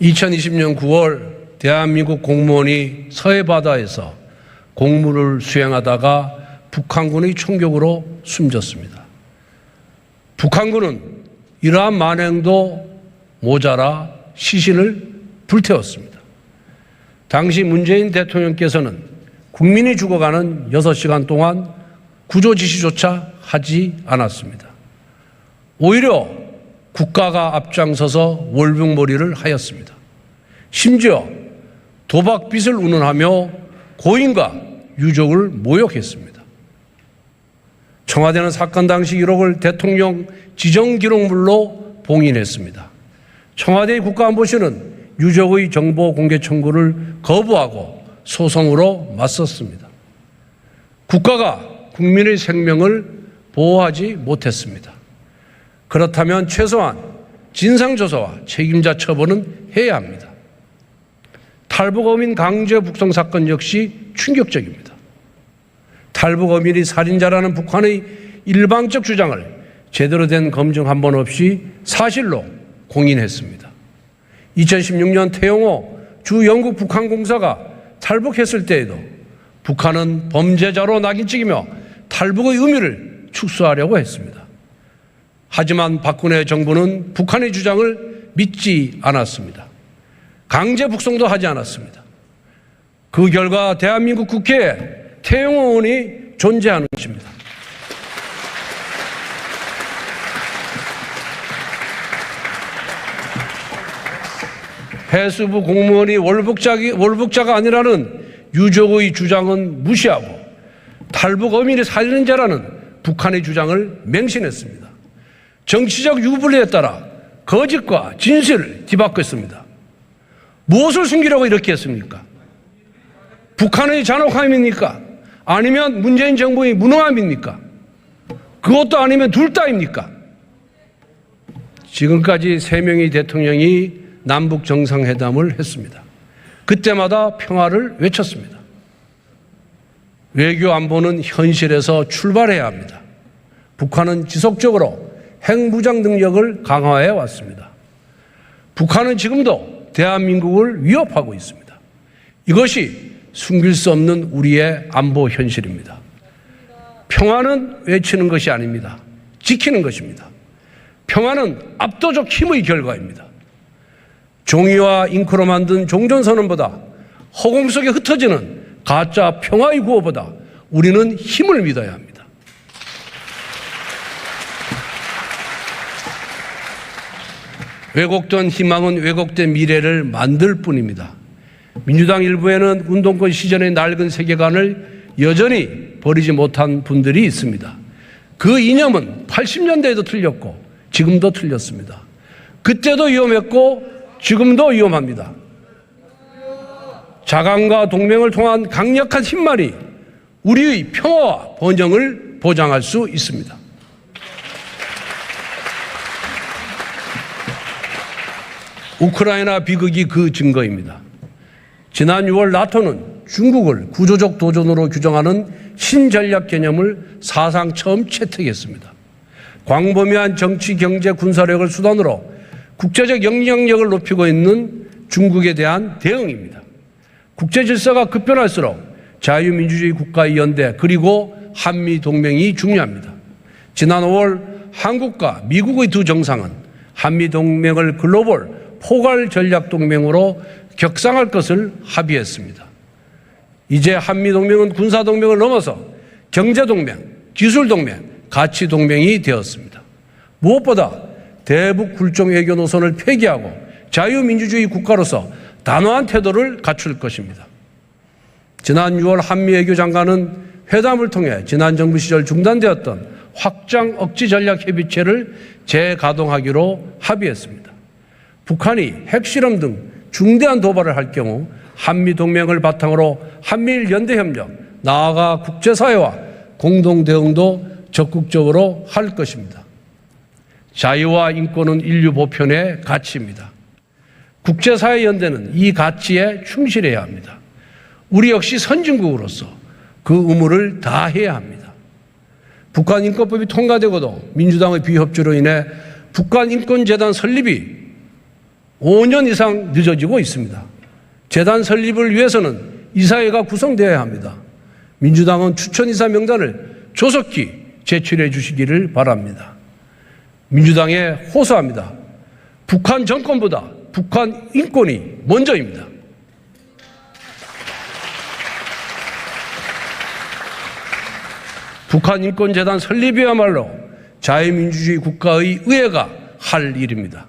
2020년 9월 대한민국 공무원이 서해 바다에서 공무를 수행하다가 북한군의 총격으로 숨졌습니다. 북한군은 이러한 만행도 모자라 시신을 불태웠습니다. 당시 문재인 대통령께서는 국민이 죽어가는 6시간 동안 구조 지시조차 하지 않았습니다. 오히려 국가가 앞장서서 월북몰이를 하였습니다. 심지어 도박빚을 운운하며 고인과 유족을 모욕했습니다. 청와대는 사건 당시 기록을 대통령 지정 기록물로 봉인했습니다. 청와대 국가안보실은 유족의 정보 공개 청구를 거부하고 소송으로 맞섰습니다. 국가가 국민의 생명을 보호하지 못했습니다. 그렇다면 최소한 진상조사와 책임자 처벌은 해야 합니다. 탈북어민 강제 북송 사건 역시 충격적입니다. 탈북어민이 살인자라는 북한의 일방적 주장을 제대로 된 검증 한 번 없이 사실로 공인했습니다. 2016년 태영호 주 영국 북한 공사가 탈북했을 때에도 북한은 범죄자로 낙인 찍이며 탈북의 의미를 축소하려고 했습니다. 하지만 박근혜 정부는 북한의 주장을 믿지 않았습니다. 강제 북송도 하지 않았습니다. 그 결과 대한민국 국회에 태영호 의원이 존재하는 것입니다. 해수부 공무원이 월북자기, 월북자가 아니라는 유족의 주장은 무시하고 탈북 어민이 살리는 자라는 북한의 주장을 맹신했습니다. 정치적 유불리에 따라 거짓과 진실을 뒤바꿨습니다. 무엇을 숨기려고 이렇게 했습니까? 북한의 잔혹함입니까? 아니면 문재인 정부의 무능함입니까? 그것도 아니면 둘 다입니까? 지금까지 세 명의 대통령이 남북 정상회담을 했습니다. 그때마다 평화를 외쳤습니다. 외교 안보는 현실에서 출발해야 합니다. 북한은 지속적으로 핵무장 능력을 강화해 왔습니다. 북한은 지금도 대한민국을 위협하고 있습니다. 이것이 숨길 수 없는 우리의 안보 현실입니다. 평화는 외치는 것이 아닙니다. 지키는 것입니다. 평화는 압도적 힘의 결과입니다. 종이와 잉크로 만든 종전선언보다 허공 속에 흩어지는 가짜 평화의 구호보다 우리는 힘을 믿어야 합니다. 왜곡된 희망은 왜곡된 미래를 만들 뿐입니다. 민주당 일부에는 운동권 시절의 낡은 세계관을 여전히 버리지 못한 분들이 있습니다. 그 이념은 80년대에도 틀렸고 지금도 틀렸습니다. 그때도 위험했고 지금도 위험합니다. 자강과 동맹을 통한 강력한 힘만이 우리의 평화와 번영을 보장할 수 있습니다. 우크라이나 비극이 그 증거입니다. 지난 6월 나토는 중국을 구조적 도전으로 규정하는 신전략 개념을 사상 처음 채택했습니다. 광범위한 정치, 경제, 군사력을 수단으로 국제적 영향력을 높이고 있는 중국에 대한 대응입니다. 국제 질서가 급변할수록 자유민주주의 국가의 연대 그리고 한미 동맹이 중요합니다. 지난 5월 한국과 미국의 두 정상은 한미 동맹을 글로벌 포괄 전략 동맹으로 격상할 것을 합의했습니다. 이제 한미 동맹은 군사 동맹을 넘어서 경제 동맹, 기술 동맹, 가치 동맹이 되었습니다. 무엇보다 대북 굴종 외교 노선을 폐기하고 자유민주주의 국가로서 단호한 태도를 갖출 것입니다. 지난 6월 한미 외교 장관은 회담을 통해 지난 정부 시절 중단되었던 확장 억지 전략 협의체를 재가동하기로 합의했습니다. 북한이 핵실험 등 중대한 도발을 할 경우 한미 동맹을 바탕으로 한미일 연대 협력, 나아가 국제사회와 공동 대응도 적극적으로 할 것입니다. 자유와 인권은 인류 보편의 가치입니다. 국제사회 연대는 이 가치에 충실해야 합니다. 우리 역시 선진국으로서 그 의무를 다해야 합니다. 북한 인권법이 통과되고도 민주당의 비협조로 인해 북한 인권재단 설립이 5년 이상 늦어지고 있습니다. 재단 설립을 위해서는 이사회가 구성되어야 합니다. 민주당은 추천이사 명단을 조속히 제출해 주시기를 바랍니다. 민주당에 호소합니다. 북한 정권보다 북한 인권이 먼저입니다. 북한 인권재단 설립이야말로 자유민주주의 국가의 의회가 할 일입니다.